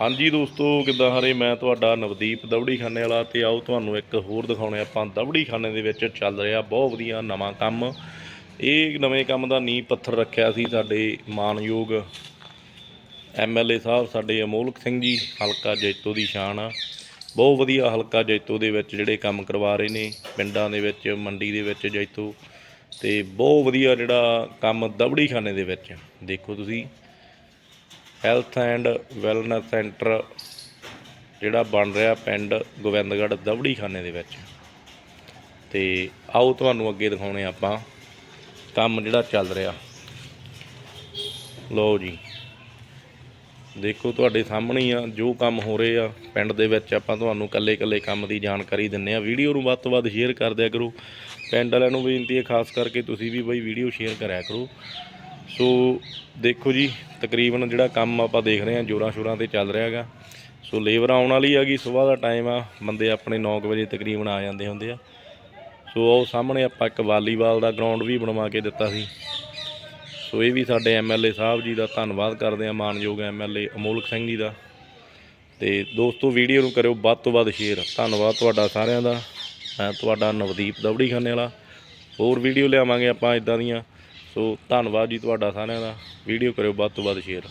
ਹਾਂਜੀ ਦੋਸਤੋ, ਕਿੱਦਾਂ ਹਰੇ ਮੈਂ ਤੁਹਾਡਾ ਨਵਦੀਪ ਦਵੜੀ ਖਾਨੇ ਵਾਲਾ ਤੇ ਆਓ ਤੁਹਾਨੂੰ ਇੱਕ ਹੋਰ ਦਿਖਾਉਣੇ ਆਪਾਂ। ਦਵੜੀ ਖਾਨੇ ਦੇ ਵਿੱਚ ਚੱਲ ਰਿਹਾ ਬਹੁਤ ਵਧੀਆ ਨਵਾਂ ਕੰਮ। ਇਹ ਨਵੇਂ ਕੰਮ ਦਾ ਨੀਂਹ ਪੱਥਰ ਰੱਖਿਆ ਸੀ ਸਾਡੇ ਮਾਨਯੋਗ ਐਮਐਲਏ ਸਾਹਿਬ, ਸਾਡੇ ਅਮੋਲਕ ਸਿੰਘ ਜੀ, ਹਲਕਾ ਜੈਤੋ ਦੀ ਸ਼ਾਨ ਆ। ਬਹੁਤ ਵਧੀਆ ਹਲਕਾ ਜੈਤੋ ਦੇ ਵਿੱਚ ਜਿਹੜੇ ਕੰਮ ਕਰਵਾ ਰਹੇ ਨੇ, ਪਿੰਡਾਂ ਦੇ ਵਿੱਚ, ਮੰਡੀ ਦੇ ਵਿੱਚ ਜੈਤੋ। ਤੇ ਬਹੁਤ ਵਧੀਆ ਜਿਹੜਾ ਕੰਮ ਦਵੜੀ ਖਾਨੇ ਦੇ ਵਿੱਚ। ਦੇਖੋ ਤੁਸੀਂ ਹੈਲਥ ਐਂਡ ਵੈਲਨੈਸ ਸੈਂਟਰ ਜਿਹੜਾ ਬਣ ਰਿਹਾ ਪਿੰਡ ਗੋਬਿੰਦਗੜ੍ਹ ਦਵੜੀ ਖਾਨੇ ਦੇ ਵਿੱਚ। ਤੇ ਆਓ ਤੁਹਾਨੂੰ ਅੱਗੇ ਦਿਖਾਉਣੇ ਆਪਾਂ ਕੰਮ ਜਿਹੜਾ ਚੱਲ ਰਿਹਾ। ਲਓ ਜੀ। ਦੇਖੋ ਤੁਹਾਡੇ ਸਾਹਮਣੇ ਹੀ ਆ, ਜੋ ਕੰਮ ਹੋ ਰਹੇ ਆ ਪਿੰਡ ਦੇ ਵਿੱਚ ਆਪਾਂ ਤੁਹਾਨੂੰ ਕੱਲੇ-ਕੱਲੇ ਕੰਮ ਦੀ ਜਾਣਕਾਰੀ ਦਿੰਨੇ ਆ। ਵੀਡੀਓ ਨੂੰ ਵੱਧ ਤੋਂ ਵੱਧ ਸ਼ੇਅਰ ਕਰ ਦਿਆ ਕਰੋ। ਪਿੰਡ ਵਾਲਿਆਂ ਨੂੰ ਬੇਨਤੀ ਹੈ, ਖਾਸ ਕਰਕੇ ਤੁਸੀਂ ਵੀ ਬਈ ਵੀਡੀਓ ਸ਼ੇਅਰ ਕਰਿਆ ਕਰੋ। ਸੋ ਦੇਖੋ ਜੀ, ਤਕਰੀਬਨ ਜਿਹੜਾ ਕੰਮ ਆਪਾਂ ਦੇਖ ਰਹੇ ਹਾਂ, ਜੋਰਾਂ ਸ਼ੋਰਾਂ ਤੇ ਚੱਲ ਰਿਹਾ ਹੈਗਾ। ਸੋ ਲੇਬਰ ਆਉਣ ਵਾਲੀ ਹੈਗੀ, ਸਵੇਰ ਦਾ ਟਾਈਮ ਆ। ਬੰਦੇ ਆਪਣੇ 9 ਵਜੇ ਤਕਰੀਬਨ ਆ ਜਾਂਦੇ ਹੁੰਦੇ ਆ। ਸੋ ਉਹ ਸਾਹਮਣੇ ਆਪਾਂ ਇੱਕ ਵਾਲੀਬਾਲ ਦਾ ਗਰਾਊਂਡ ਵੀ ਬਣਵਾ ਕੇ ਦਿੱਤਾ ਸੀ। ਸੋ ਇਹ ਵੀ ਸਾਡੇ ਐਮਐਲਏ ਸਾਹਿਬ ਜੀ ਦਾ ਧੰਨਵਾਦ ਕਰਦੇ ਆ ਮਾਨਯੋਗ ਐਮਐਲਏ ਅਮੋਲਕ ਸਿੰਘ ਜੀ ਦਾ। ਤੇ ਦੋਸਤੋ ਵੀਡੀਓ ਨੂੰ ਕਰਿਓ ਵੱਧ ਤੋਂ ਵੱਧ ਸ਼ੇਅਰ ਧੰਨਵਾਦ ਤੁਹਾਡਾ ਸਾਰਿਆਂ ਦਾ। ਮੈਂ ਤੁਹਾਡਾ ਨਵਦੀਪ ਦਵੜੀ ਖਾਨੇ ਵਾਲਾ। ਹੋਰ ਵੀਡੀਓ ਲਿਆਵਾਂਗੇ ਆਪਾਂ ਇਦਾਂ ਦੀਆਂ। ਸੋ ਧੰਨਵਾਦ ਜੀ ਤੁਹਾਡਾ ਸਾਰਿਆਂ ਦਾ। ਵੀਡੀਓ ਕਰਿਓ ਵੱਧ ਤੋਂ ਵੱਧ ਸ਼ੇਅਰ।